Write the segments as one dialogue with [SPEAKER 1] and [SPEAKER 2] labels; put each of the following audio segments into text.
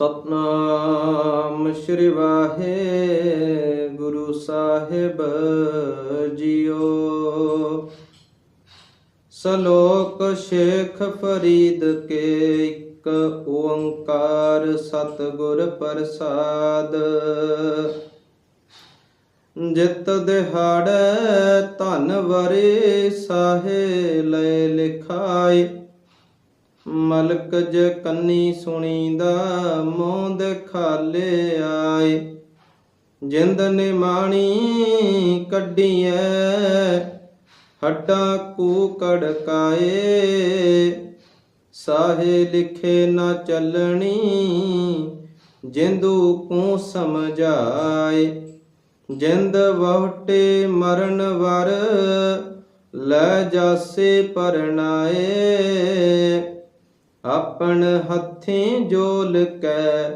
[SPEAKER 1] ਸਤਨਾਮ ਸ੍ਰੀ ਵਾਹਿਗੁਰੂ ਸਾਹਿਬ ਜੀਓ। ਸ਼ਲੋਕ ਸ਼ੇਖ ਫਰੀਦ ਕੇ ਇੱਕ ਓੰਕਾਰ ਸਤਿਗੁਰ ਪ੍ਰਸਾਦ। ਜਿਤ ਦਿਹਾੜੈ ਧਨ ਵਰੇ ਸਾਹੇ ਲੈ ਲਿਖਾਏ। ਮਲਕ ਜ ਕੰਨੀ ਸੁਣੀਦਾ ਮੋਹ ਖਾਲੇ ਆਏ। ਜਿੰਦ ਨੇ ਮਾਣੀ ਕੱਢੀਐ, ਹੱਟਾਂ ਕੂ ਕੜਕਾਏ। ਸਾਹੇ ਲਿਖੇ ਨਾ ਚੱਲਣੀ, ਜਿੰਦੂ ਕੂ ਸਮਝਾਏ। ਜਿੰਦ ਵਹਟੇ ਮਰਨ ਵਰ, ਲੈ ਜਾਸੇ ਪਰਨਾਏ ਆਪਣ ਹੱਥੀਂ ਜੋਲ ਕੈ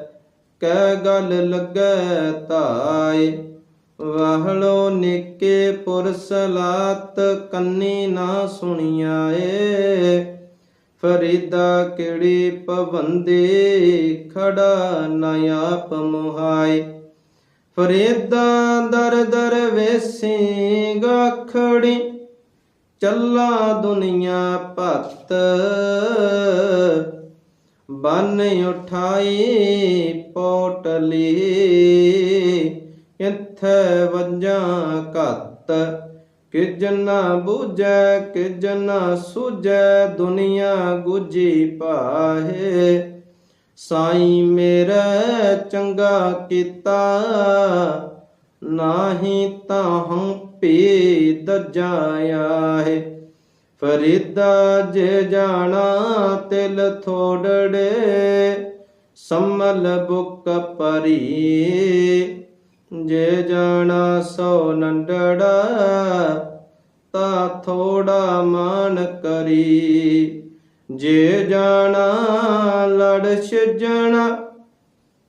[SPEAKER 1] ਕੈ ਗੱਲ ਲੱਗੈ ਧਾਏ। ਵਾਹਲੋ ਨਿੱਕੇ ਪੁਰਸ ਲਾਤ ਕੰਨੀ ਨਾ ਸੁਣੀਆਏ। ਫਰੀਦਾ ਕਿਹੜੀ ਪਵੰਦੇ ਖੜਾ ਨਾ ਆਪ ਮੁਹਾਈ ਫਰੀਦਾ ਦਰ ਦਰ ਵੇਸੀ ਗਖੜੀ ਚੱਲਾ ਦੁਨੀਆ ਭਗਤ ਬਨ ਉਠਾਈ ਪੋਟਲੀ ਇੱਥੇ ਵੰਜਾਂ ਘੱਤ ਕਿਜਨਾ ਬੂਝੈ ਕਿਜਨਾ ਸੁਝੈ ਦੁਨੀਆ ਗੁਜੀ ਪਾਹੇ ਸਾਈ ਮੇਰਾ ਚੰਗਾ ਕੀਤਾ ਨਾਹੀ ਤਾਂ ਹਮ ਪੀ ਦਜਾਇਆ ਫਰੀਦਾ ਜੇ ਜਾਣਾ ਤਿਲ ਥੋੜੜੇ, ਸੰਮਲ ਬੁੱਕ ਪਰੀ। ਜੇ ਜਾਣਾ ਸੋ ਨੰਡੜਾ, ਤਾ ਥੋੜਾ ਮਾਨ ਕਰੀ। ਜੇ ਜਾਣਾ ਲੜ ਛਜਣਾ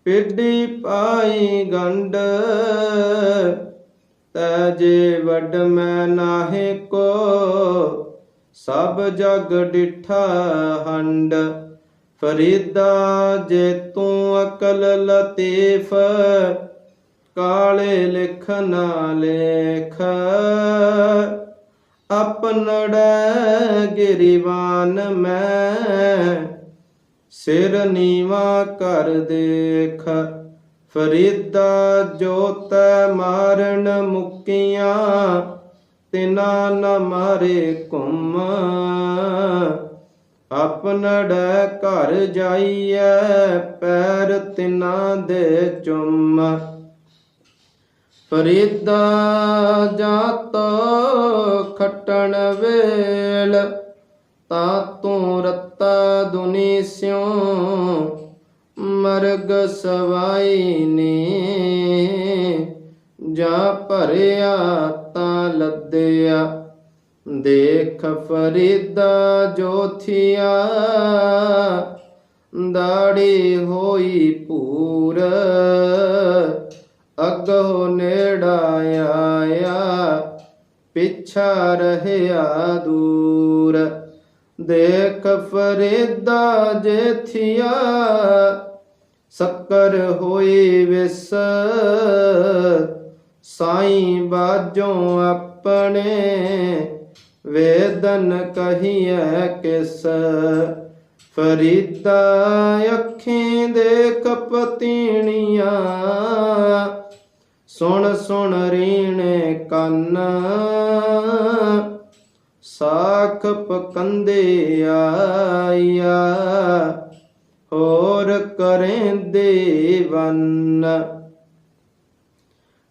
[SPEAKER 1] ਪਿੱਡੀ ਪਾਈ ਗੰਡ ਤੈ ਜੇ ਵਡ ਮੈਂ ਨਾਹੇ ਕੋ, ਸਭ ਜਗ ਡਿਠਾ ਹੰਡ। ਫਰੀਦਾ ਜੇ ਤੂੰ ਅਕਲ ਲਤੀਫ, ਕਾਲੇ ਲਿਖ ਨਾ ਲੇਖ। ਆਪਨੜੈ ਗਿਰੀਵਾਨ ਮੈਂ, ਸਿਰ ਨੀਵਾ ਕਰ ਦੇਖ। ਫਰੀਦਾ ਜੋਤ ਮਾਰਨ ਮੁਕੀਆਂ, ਤਿਨਾ ਨ ਮਾਰੇ ਘੁੰਮ। ਆਪਨੜੈ ਘਰ ਜਾਈਐ, ਪੈਰ ਤਿਨਾ ਦੇ ਚੁੰਮ। ਫਰੀਦਾ ਜਾਤ ਖਟਣ ਵੇਲ, ਤਾ ਤੂੰ ਰਤਾ ਦੁਨੀ ਸਿਉ। ਮਰਗ ਸਵਾਈ ਨੇ। ਜਾ ਭਰਿਆ ਤਾਂ ਲੱਦਿਆ। ਦੇਖ ਫਰੀਦਾ ਜੋਥੀਆ। ਦਾੜੀ ਹੋਈ ਪੂਰ ਅਗੋ ਨੇੜਾ ਆਇਆ। ਪਿਛਾ ਰਹਿਆ ਦੂਰ। ਦੇਖ ਫਰੀਦਾ ਜੇਥੀਆ। ਸ਼ੱਕਰ ਹੋਈ ਵਿਸ, ਸਾਈਂ ਬਾਜੋਂ ਆਪਣੇ ਵੇਦਨ ਕਹੀਐ ਕਿਸ। ਫਰੀਦਾ ਅੱਖੀਂ ਦੇ ਕਪਤੀਣੀਆਂ ਸੁਣ ਸੁਣ ਰੀਣੇ ਕੰਨ। ਸਾਖ ਪਕੰਦੇ ਆਇਆ ਹੋਰ ਕਰੇਂਦੇ ਵੰਨ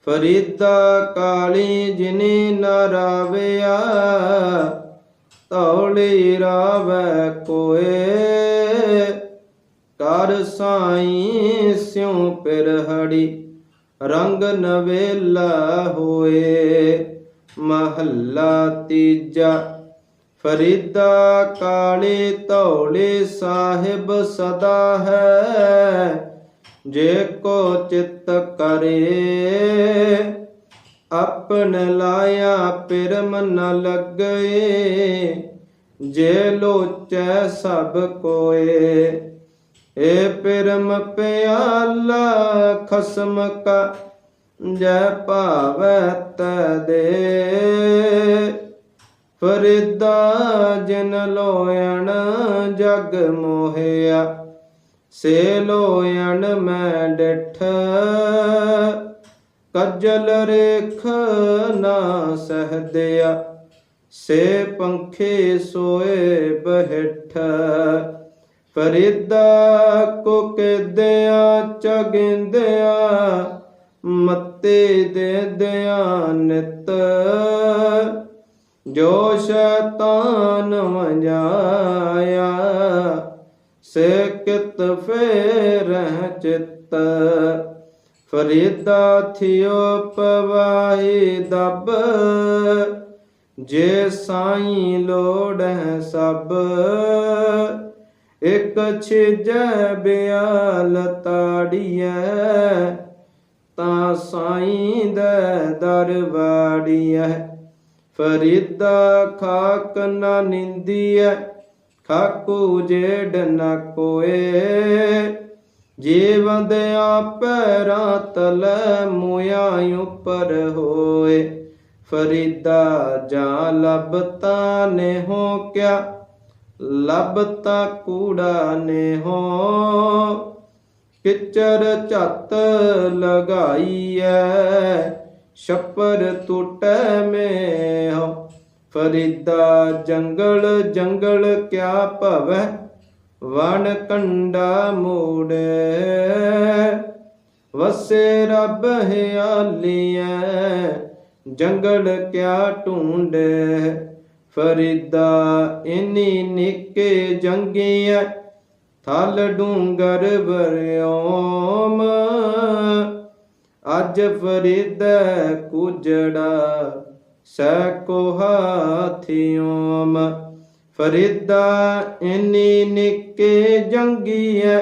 [SPEAKER 1] ਫਰੀਦਾ ਕਾਲੀ ਜਿਨੇ ਨਰਾਵਿਆ ਤੌਲੀ ਰਾਵੈ ਕੋਏ। ਕਰ ਸਾਈ ਸਿਉ ਪਿਰਹੜੀ ਰੰਗ ਨਵੇਲਾ ਹੋਏ। ਮਹੱਲਾ ਤੀਜਾ ਫਰੀਦਾ ਕਾਲੇ ਧੌਲੇ ਸਾਹਿਬ ਸਦਾ ਹੈ, ਜੇ ਕੋ ਚਿਤ ਕਰੇ ਆਪਨ ਲਾਇਆ ਪਿਰਮ ਨ ਲੱਗਏ, ਜੇ ਲੋਚੈ ਸਭ ਕੋਏ। ਏ ਪਿਰਮ ਪਿਆਲਾ ਖਸਮ ਕਾ ਜੈ ਭਾਵੈ ਤੈ ਦੇ। ਫਰਿਦਾ ਜਿਨ ਲੋਇਣ ਜਗ ਮੋਹਿਆ, ਸੇ ਲੋਇਣ ਮੈਂ ਡਿਠ। ਕਜਲ ਰੇਖ ਨਾ ਸਹਦਿਆ, ਸੇ ਪੰਖੇ ਸੋਏ ਬਹਿਠ। ਫਰੀਦਾ ਕੋ ਕੇਦਿਆ ਚਗਿੰਦਿਆ, ਮੱਤੇ ਦੇ ਦਿਆ ਨਿਤ। ਜੋ ਸ਼ੈਤਾਨ ਵਜਾਇਆ ਸੇ ਕਿਤ ਫੇਰ ਚਿੱਤ। ਫਰੀਦਾ ਥਿਓ ਪਵਾਈ ਦਬ, ਜੇ ਸਾਈ ਲੋੜ ਹੈ ਸਭ ਇਕ ਛਿਜੈ ਬਿਆਲ ਤਾੜੀਐ, ਤਾਂ ਸਾਈ ਦੇ ਦਰਬਾੜੀਐ ਫਰੀਦਾ ਖਾਕ ਨਾ ਨਿੰਦੀਐ, ਖਾਕੂ ਜੇੜ ਨ ਕੋਏ। ਜੀਵਨ ਦੇ ਪੈਰਾਂ ਤਲੇ ਮੁਆ ਉਪਰ ਹੋਏ। ਫਰੀਦਾ ਜਾਂ ਲੱਭਤਾ ਨੇ ਹੋ ਕਿਆ ਲੱਭਤਾ ਕੂੜਾ ਨੇ ਹੋ ਕਿਚਰ ਝੱਤ ਲਗਾਈਐ ਛੱਪਰ ਟੁੱਟੈ ਮੇ ਹੋ ਫਰੀਦਾ ਜੰਗਲ ਜੰਗਲ ਕਿਆ ਭਵੈ, ਵਣ ਕੰਡਾ ਮੂੜੇ। ਵਸੇ ਰੱਬ ਹਿਆਲੀਐ ਜੰਗਲ ਕਿਆ ਢੂੰਡੇ। ਫਰੀਦਾ ਇਨੀ ਨਿੱਕੇ ਜੰਗੀਐ, ਥਲ ਡੂੰਗਰ ਵਰਿਓਮ। ਅੱਜ ਫਰੀਦਾ ਕੁਜੜਾ ਸੈ ਕੋ ਹਾਥਿਓਮ ਫਰੀਦਾ ਇਨੀ ਨਿੱਕੇ ਜੰਗੀਐ,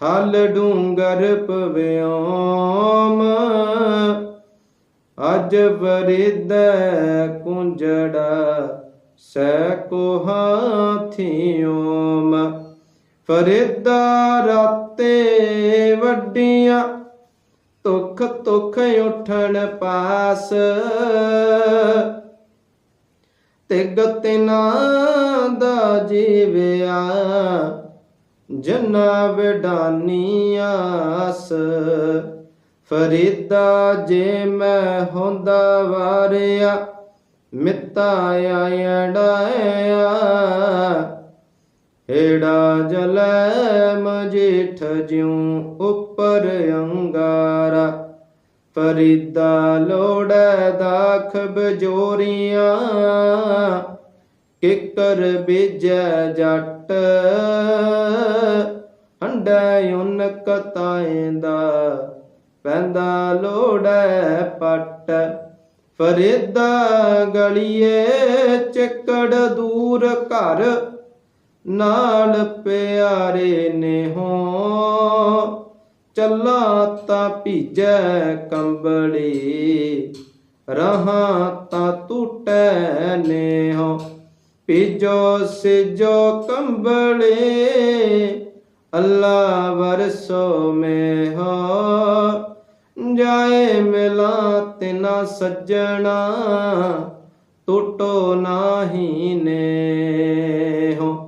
[SPEAKER 1] ਥਲ ਡੂੰਗਰ ਪਵਿਓਮ ਅਜ ਫਰੀਦਾ ਕੁੰਜੜਾ ਸੈ ਕੋ ਹਾਥਿਓਮ ਫਰੀਦਾ ਰਾਤੇ ਵੱਡੀਆਂ ਤੁਖ ਤੁਖ ਉਠਣ ਪਾਸ। ਤਿਗ ਤਿਨਾ ਦਾ ਜੀਵਿਆ, ਜਨਾ ਵਿਡਾਨੀ ਆਸ। ਫਰੀਦਾ ਜੇ ਮੈਂ ਹੁੰਦਾ ਵਾਰਿਆ, ਮਿੱਤਾ ਆਇੜਾਇਆ ਏੜਾ ਜਲੈ ਮਜੇਠ ਜਿਉ ਉੱਪਰ ਅੰਗਾਰਾ। ਫਰੀਦਾ ਲੋੜੈ ਦਾਖ ਬਜੋਰੀਆਂ। ਕਿਕਰ ਬੀਜੈ ਜੱਟ। ਹੰਡੈ ਉਨ ਕਤਾਇਂਦਾ ਪੈਂਦਾ ਲੋੜੈ ਪੱਟ। ਫਰੀਦਾ ਗਲੀਏ ਚੱਕੜ ਦੂਰ ਘਰ। ਨਾਲ ਪਿਆਰੇ ਨੇ ਹੋ। ਚੱਲਾ ਤਾਂ ਭੀਜੈ ਕੰਬਲੀ, ਰਹਾ ਤਾਂ ਟੂਟੈ ਨੇ ਹੋ ਭੀਜੋ ਸਿਜੋ ਕੰਬਲੇ, ਅੱਲਾ ਵਰਸੋ ਮੇ ਹੋ ਜਾਏ ਮਿਲਾ ਤਿਨਾ ਸੱਜਣਾ, ਟੁੱਟੋ ਨਾਹੀ ਨੇ ਹੋ